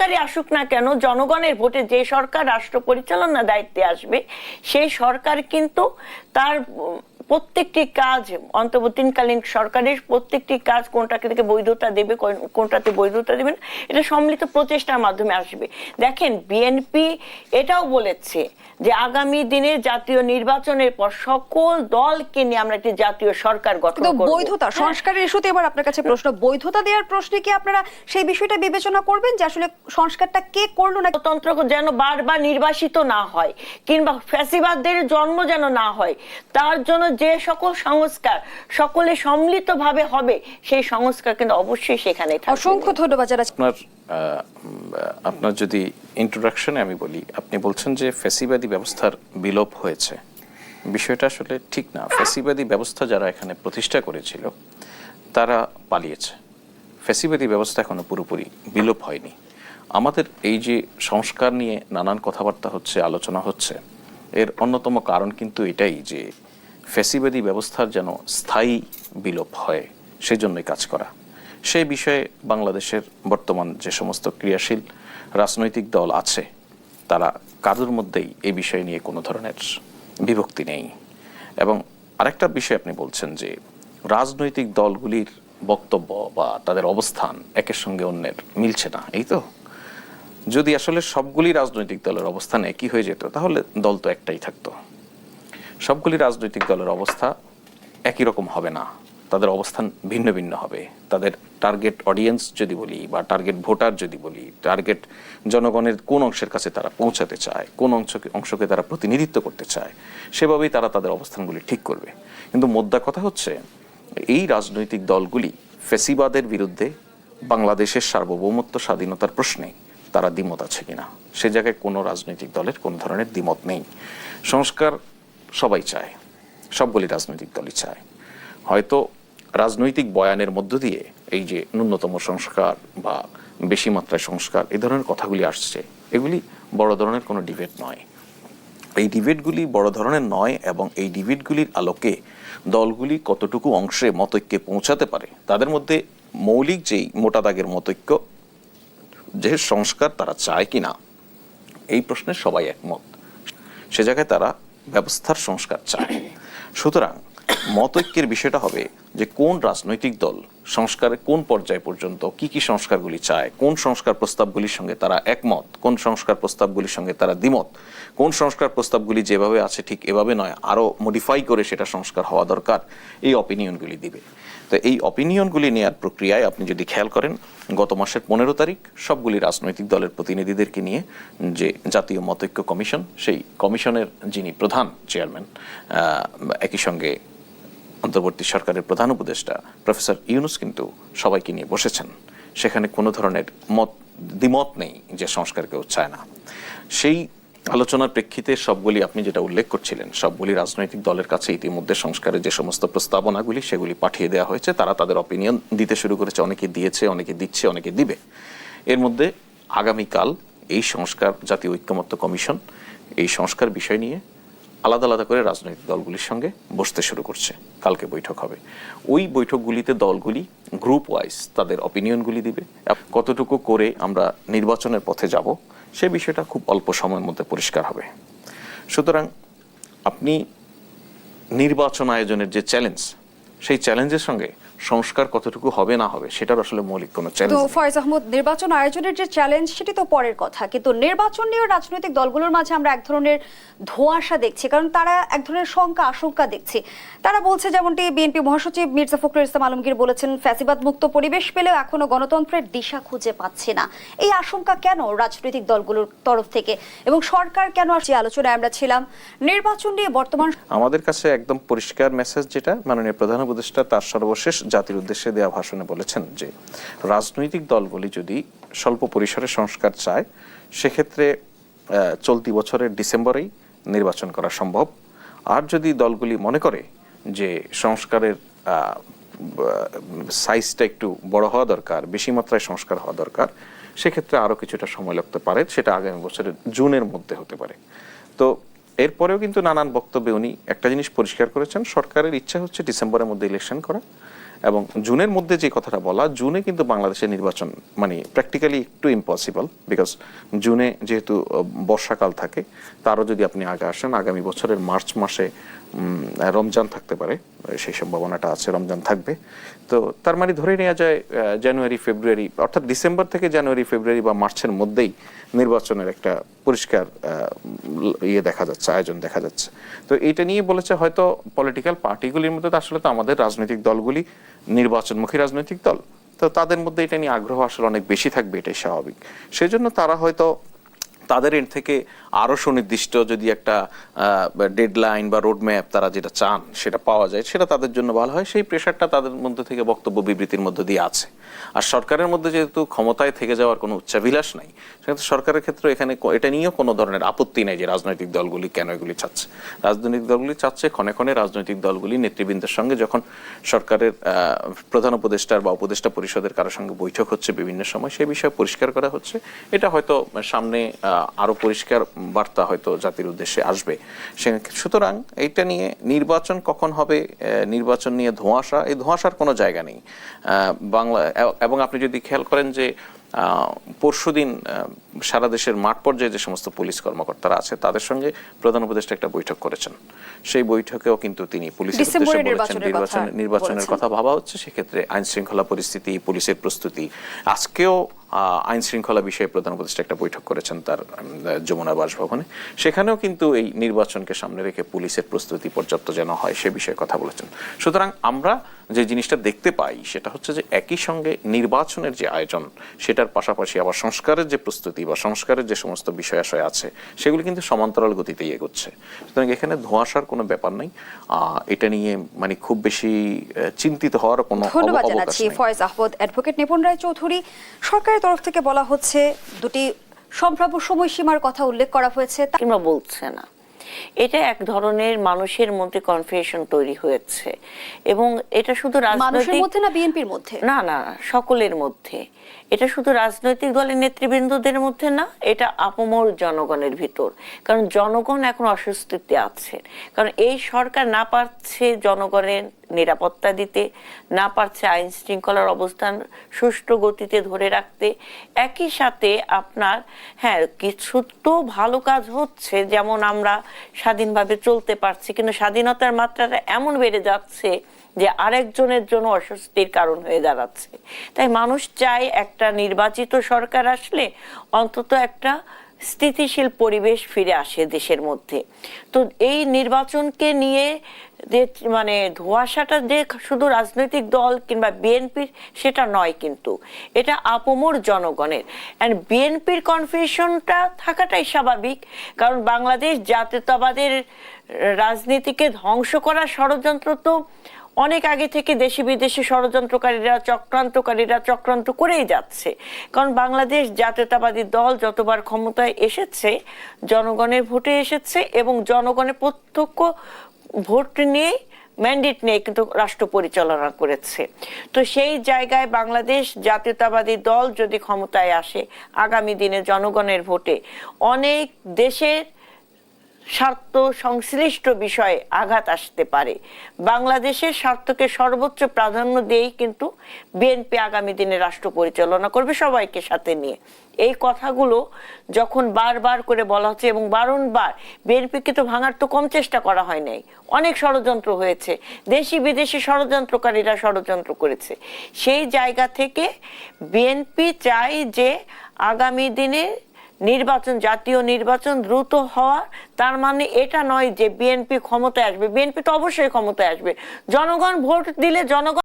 সরকারই আসুক না কেন, জনগণের ভোটে যে সরকার রাষ্ট্র পরিচালনার দায়িত্বে আসবে, সেই সরকার কিন্তু তার প্রত্যেকটি কাজ অন্তর্বর্তীকালীন সরকারের প্রত্যেকটি কাজ কোনটাকে থেকে বৈধতা দেবে কোনটাতে বৈধতা দেবেন এটা সম্মিলিত প্রচেষ্টার মাধ্যমে আসবে। দেখেন বিএনপি এটাও বলেছে যে আগামী দিনে জাতীয় নির্বাচনের পর সকল দলকে নিয়ে আমরা একটি জাতীয় সরকার গঠন করব। বৈধতা হ্যাঁ। সংস্কারের ইস্যুতে এবার আপনার কাছে প্রশ্ন বৈধতা দেওয়ার প্রশ্নে কি আপনারা সেই বিষয়টা বিবেচনা করবেন যে আসলে সংস্কারটা কে করল না তন্ত্র যেন বারবার নির্বাসিত না হয় কিংবা ফ্যাসিবাদদের জন্ম যেন না হয় তার জন্য যে সকল সংস্কার সকলে সম্মিলিতভাবে হবে সেই সংস্কার কিন্তু অবশ্যই সেখানে অসংখ্য ধন্যবাদ আপনার আপনার যদি ইন্ট্রোডাকশনে আমি বলি আপনি বলছেন যে ফ্যাসিবাদী ব্যবস্থার বিলোপ হয়েছে। বিষয়টা আসলে ঠিক না। ফেসিবাদী ব্যবস্থা যারা এখানে প্রতিষ্ঠা করেছিল তারা পালিয়েছে। ফ্যাসিবাদী ব্যবস্থা এখনও পুরোপুরি বিলোপ হয়নি। আমাদের এই যে সংস্কার নিয়ে নানান কথাবার্তা হচ্ছে আলোচনা হচ্ছে এর অন্যতম কারণ কিন্তু এটাই যে ফ্যাসিবাদী ব্যবস্থার যেন স্থায়ী বিলোপ হয় সেই জন্যই কাজ করা। সেই বিষয়ে বাংলাদেশের বর্তমান যে সমস্ত ক্রিয়াশীল রাজনৈতিক দল আছে, তারা কারোর মধ্যেই এই বিষয় নিয়ে কোনো ধরনের বিভক্তি নেই। এবং আরেকটা বিষয় আপনি বলছেন যে, রাজনৈতিক দলগুলির বক্তব্য বা তাদের অবস্থান একের সঙ্গে অন্যের মিলছে না, এই তো? যদি আসলে সবগুলি রাজনৈতিক দলের অবস্থান একই হয়ে যেত, তাহলে দল তো একটাই থাকতো। সবগুলি রাজনৈতিক দলের অবস্থা একই রকম হবে না। তাদের অবস্থান ভিন্ন ভিন্ন হবে। তাদের টার্গেট অডিয়েন্স যদি বলি বা টার্গেট ভোটার যদি বলি টার্গেট জনগণের কোন অংশের কাছে তারা পৌঁছাতে চায়, কোন অংশকে অংশকে তারা প্রতিনিধিত্ব করতে চায়, সেভাবেই তারা তাদের অবস্থানগুলি ঠিক করবে। কিন্তু মোদ্দা কথা হচ্ছে, এই রাজনৈতিক দলগুলি ফেসিবাদের বিরুদ্ধে বাংলাদেশের সার্বভৌমত্ব, স্বাধীনতার প্রশ্নে তারা দ্বিমত আছে কিনা? সে জায়গায় কোনো রাজনৈতিক দলের কোনো ধরনের দ্বিমত নেই। সংস্কার সবাই চায়। সবগুলি রাজনৈতিক দলই চায়। হয়তো রাজনৈতিক বয়ানের মধ্য দিয়ে এই যে ন্যূনতম সংস্কার বা বেশি মাত্রায় সংস্কার এই ধরনের কথাগুলি আসছে, এগুলি বড় ধরনের কোনো ডিবেট নয়। এই ডিবেটগুলি বড় ধরনের নয় এবং এই ডিবেটগুলির আলোকে দলগুলি কতটুকু অংশে মতৈক্যে পৌঁছাতে পারে, তাদের মধ্যে মৌলিক যেই মোটা দাগের মতৈক্য, যে সংস্কার তারা চায় কি না এই প্রশ্নে সবাই একমত। সে জায়গায় তারা ব্যবস্থার সংস্কার চায় সুতরাং মতৈক্যের বিষয়টা হবে যে কোন রাজনৈতিক দল সংস্কারের কোন পর্যায় পর্যন্ত কি কি সংস্কারগুলি চায়, কোন সংস্কার প্রস্তাবগুলির সঙ্গে তারা একমত, কোন সংস্কার প্রস্তাবগুলির সঙ্গে তারা দ্বিমত, কোন সংস্কার প্রস্তাবগুলি যেভাবে আছে ঠিক এভাবে নয়, আরও মডিফাই করে সেটা সংস্কার হওয়া দরকার, এই অপিনিয়নগুলি দিবে। তো এই অপিনিয়নগুলি নেওয়ার প্রক্রিয়ায় আপনি যদি খেয়াল করেন, গত মাসের পনেরো তারিখ সবগুলি রাজনৈতিক দলের প্রতিনিধিদেরকে নিয়ে যে জাতীয় মতৈক্য কমিশন, সেই কমিশনের যিনি প্রধান চেয়ারম্যান একই সঙ্গে অন্তর্বর্তী সরকারের প্রধান উপদেষ্টা প্রফেসর ইউনুস কিন্তু সবাইকে নিয়ে বসেছেন। সেখানে কোনো ধরনের মত, দ্বিমত নেই যে সংস্কার কেউ চায় না। সেই আলোচনার প্রেক্ষিতে সবগুলি আপনি যেটা উল্লেখ করছিলেন, সবগুলি রাজনৈতিক দলের কাছে ইতিমধ্যে সংস্কারের যে সমস্ত প্রস্তাবনাগুলি সেগুলি পাঠিয়ে দেওয়া হয়েছে, তারা তাদের অপিনিয়ন দিতে শুরু করেছে। অনেকে দিয়েছে, অনেকে দিচ্ছে, অনেকে দিবে। এর মধ্যে আগামীকাল এই সংস্কার, জাতীয় ঐক্যমত্য কমিশন এই সংস্কার বিষয় নিয়ে আলাদা আলাদা করে রাজনৈতিক দলগুলির সঙ্গে বসতে শুরু করছে। কালকে বৈঠক হবে। ওই বৈঠকগুলিতে দলগুলি গ্রুপ ওয়াইজ তাদের অপিনিয়নগুলি দিবে। কতটুকু করে আমরা নির্বাচনের পথে যাব, সে বিষয়টা খুব অল্প সময়ের মধ্যে পরিষ্কার হবে। সুতরাং আপনি নির্বাচন আয়োজনের যে চ্যালেঞ্জ সেই চ্যালেঞ্জের সঙ্গে সংস্কার কতটুকু হবে না হবে সেটার আসলে মৌলিক কোনো তো চ্যালেঞ্জ ফয়েজ আহমদ নির্বাচন আয়োজনের যে চ্যালেঞ্জ সেটি তো পরের কথা। কিন্তু নির্বাচন নিয়ে রাজনৈতিক দলগুলোর মাঝে আমরা এক ধরনের ধোঁয়াশা দেখছি কারণ তারা এক ধরনের শঙ্কা আশঙ্কা দেখছি। তারা বলছে যেমনটি বিএনপি মহাসচিব মির্জা ফখরুল ইসলাম আলমগীর বলেছেন ফ্যাসিবাদ মুক্ত পরিবেশ পেলেও এখনও গণতন্ত্রের দিশা খুঁজে পাচ্ছে না। এই আশঙ্কা কেন রাজনৈতিক দলগুলোর তরফ থেকে? এবং সরকার কেন আর যে আলোচনায় আমরা ছিলাম? নির্বাচন নিয়ে বর্তমান আমাদের কাছে একদম পরিষ্কার মেসেজ যেটা মাননীয় প্রধান উপদেষ্টা তার সর্বশেষ জাতির উদ্দেশ্যে দেওয়া ভাষণে বলেছেন যে, রাজনৈতিক দলগুলি যদি স্বল্প পরিসরে সংস্কার চায়, সেক্ষেত্রে চলতি বছরের ডিসেম্বরেই নির্বাচন করা সম্ভব। আর যদি দলগুলি মনে করে যে সংস্কারের সাইজটা একটু বড় হওয়া দরকার, বেশি মাত্রায় সংস্কার হওয়া দরকার, সেক্ষেত্রে আরও কিছুটা সময় লাগতে পারে। সেটা আগামী বছরের জুনের মধ্যে হতে পারে। তো এরপরেও কিন্তু নানান বক্তব্যে উনি একটা জিনিস পরিষ্কার করেছেন, সরকারের ইচ্ছা হচ্ছে ডিসেম্বরের মধ্যে ইলেকশন করা। এবং জুনের মধ্যে যে কথাটা বলা, জুনে কিন্তু বাংলাদেশের নির্বাচন মানে প্র্যাকটিক্যালি একটু ইম্পসিবল বিকজ জুনে যেহেতু বর্ষাকাল থাকে, তারও যদি আপনি আগে আসেন, আগামী বছরের মার্চ মাসে রমজান থাকতে পারে, সেই সম্ভাবনাটা আছে, রমজান থাকবে। তো তার মানে ধরে নেওয়া যায় জানুয়ারি, ফেব্রুয়ারি, অর্থাৎ ডিসেম্বর থেকে জানুয়ারি, ফেব্রুয়ারি বা মার্চের মধ্যেই নির্বাচনের একটা পরিষ্কার ইয়ে দেখা যাচ্ছে, আয়োজন দেখা যাচ্ছে। তো এইটা নিয়ে বলেছে হয়তো পলিটিক্যাল পার্টিগুলির মধ্যে, আসলে তো আমাদের রাজনৈতিক দলগুলি নির্বাচনমুখী রাজনৈতিক দল। তো তাদের মধ্যে এটা নিয়ে আগ্রহ আসলে অনেক বেশি থাকবে, এটাই স্বাভাবিক। সেই জন্য তারা হয়তো তাদের এন্ড থেকে আরও সুনির্দিষ্ট যদি একটা ডেডলাইন বা রোড ম্যাপ তারা যেটা চান সেটা পাওয়া যায়, সেটা তাদের জন্য ভালো হয়। সেই প্রেশারটা তাদের মধ্যে থেকে বক্তব্য বিবৃতির মধ্যে দিয়ে আছে। আর সরকারের মধ্যে যেহেতু ক্ষমতায় থেকে যাওয়ার কোনো উচ্চাভিলাষ নাই, সেহেতু সরকারের ক্ষেত্রে এখানে এটা নিয়েও কোনো ধরনের আপত্তি নেই যে রাজনৈতিক দলগুলি কেন এগুলি চাচ্ছে। রাজনৈতিক দলগুলি চাচ্ছে, ক্ষণে ক্ষণে রাজনৈতিক দলগুলি নেতৃবৃন্দের সঙ্গে যখন সরকারের প্রধান উপদেষ্টার বা উপদেষ্টা পরিষদের কারোর সঙ্গে বৈঠক হচ্ছে বিভিন্ন সময়, সেই বিষয়ে পরিষ্কার করা হচ্ছে। এটা হয়তো সামনে আরও পরিষ্কার বার্তা হয়তো জাতির উদ্দেশ্যে আসবে। সুতরাং এইটা নিয়ে নির্বাচন কখন হবে নির্বাচন নিয়ে ধোঁয়াশা, এই ধোঁয়াশার কোনো জায়গা নেই। বাংলা এবং আপনি যদি খেয়াল করেন যে পরশু দিন সারা দেশের মাঠ পর্যায়ে যে সমস্ত পুলিশ কর্মকর্তারা আছে তাদের সঙ্গে প্রধান উপদেষ্টা একটা বৈঠক করেছেন। সেই বৈঠকেও কিন্তু তিনি পুলিশের উদ্দেশ্যে বলেছেন নির্বাচনের কথা ভাবা হচ্ছে সেক্ষেত্রে আইন শৃঙ্খলা পরিস্থিতি পুলিশের প্রস্তুতি। আজকেও আইন শৃঙ্খলা বিষয়ে প্রধান উপদেষ্টা একটা বৈঠক করেছেন তার যমুনা বাসভবনে। সেখানেও কিন্তু এই নির্বাচনকে সামনে রেখে পুলিশের প্রস্তুতি পর্যাপ্ত যেন হয় সে বিষয়ে কথা বলেছেন। সুতরাং আমরা যে জিনিসটা দেখতে পাই সেটা হচ্ছে যে একই সঙ্গে নির্বাচনের যে আয়োজন সেটার পাশাপাশি আবার সংস্কারের যে প্রস্তুতি বা সংস্কারের যে সমস্ত বিষয় আশয় আছে সেগুলি কিন্তু সমান্তরাল গতিতেই এগোচ্ছে। সুতরাং এখানে ধোঁয়াশার কোনো ব্যাপার নেই। এটা নিয়ে মানে খুব বেশি চিন্তিত হওয়ার কোনো ধন্যবাদ জানাচ্ছি ফয়েজ আহমদ অ্যাডভোকেট নিপুণ রায় চৌধুরী। সরকারের তরফ থেকে বলা হচ্ছে দুটি সম্ভাব্য সময়সীমার কথা উল্লেখ করা হয়েছে। তা- বলছে না। এটা এক ধরনের মানুষের মধ্যে কনফিউশন তৈরি হয়েছে। এবং এটা শুধু রাজনৈতিক মধ্যে না বিএনপির মধ্যে? না না সকলের মধ্যে। এটা শুধু রাজনৈতিক দলের নেতৃবৃন্দদের মধ্যে না এটা আপমর জনগণের ভিতর। কারণ জনগণ এখন অস্বস্তিতে আছে। কারণ এই সরকার না পারছে জনগণের নিরাপত্তা দিতে, না পারছে আইন শৃঙ্খলার অবস্থান সুষ্ঠু গতিতে ধরে রাখতে। একই সাথে আপনার হ্যাঁ কিছু তো ভালো কাজ হচ্ছে, যেমন আমরা স্বাধীনভাবে চলতে পারছি, কিন্তু স্বাধীনতার মাত্রাটা এমন বেড়ে যাচ্ছে যে আরেকজনের জন্য অস্বস্তির কারণ হয়ে দাঁড়াচ্ছে। তাই মানুষ চায় একটা নির্বাচিত সরকার আসলে অন্তত একটা স্থিতিশীল পরিবেশ ফিরে আসে দেশের মধ্যে। তো এই নির্বাচনকে নিয়ে যে মানে ধোঁয়াশাটা যে শুধু রাজনৈতিক দল কিংবা বিএনপির সেটা নয় কিন্তু, এটা আপমর জনগণের। অ্যান্ড বিএনপির কনফিউশনটা থাকাটাই স্বাভাবিক, কারণ বাংলাদেশ জাতীয়তাবাদের রাজনীতিকে ধ্বংস করার ষড়যন্ত্র তো অনেক আগে থেকে দেশি বিদেশি ষড়যন্ত্রকারীরা, চক্রান্তকারীরা চক্রান্ত করেই যাচ্ছে। কারণ বাংলাদেশ জাতীয়তাবাদী দল যতবার ক্ষমতায় এসেছে, জনগণের ভোটে এসেছে এবং জনগণের প্রত্যক্ষ ভোট নিয়ে ম্যান্ডেট নিয়ে কিন্তু রাষ্ট্র পরিচালনা করেছে। তো সেই জায়গায় বাংলাদেশ জাতীয়তাবাদী দল যদি ক্ষমতায় আসে, আগামী দিনে জনগণের ভোটে অনেক দেশের স্বার্থ সংশ্লিষ্ট বিষয়ে আঘাত আসতে পারে। বাংলাদেশের স্বার্থকে সর্বোচ্চ প্রাধান্য দিয়েই কিন্তু বিএনপি আগামী দিনে রাষ্ট্র পরিচালনা করবে সবাইকে সাথে নিয়ে। এই কথাগুলো যখন বারবার করে বলা হচ্ছে এবং বারংবার বিএনপিকে তো ভাঙার তো কম চেষ্টা করা হয় নাই। অনেক ষড়যন্ত্র হয়েছে। দেশি বিদেশি ষড়যন্ত্রকারীরা ষড়যন্ত্র করেছে। সেই জায়গা থেকে বিএনপি চায় যে আগামী দিনে নির্বাচন, জাতীয় নির্বাচন দ্রুত হওয়া, তার মানে এটা নয় যে বিএনপি ক্ষমতায় আসবে। বিএনপি তো অবশ্যই ক্ষমতায় আসবে। জনগণ ভোট দিলে জনগণ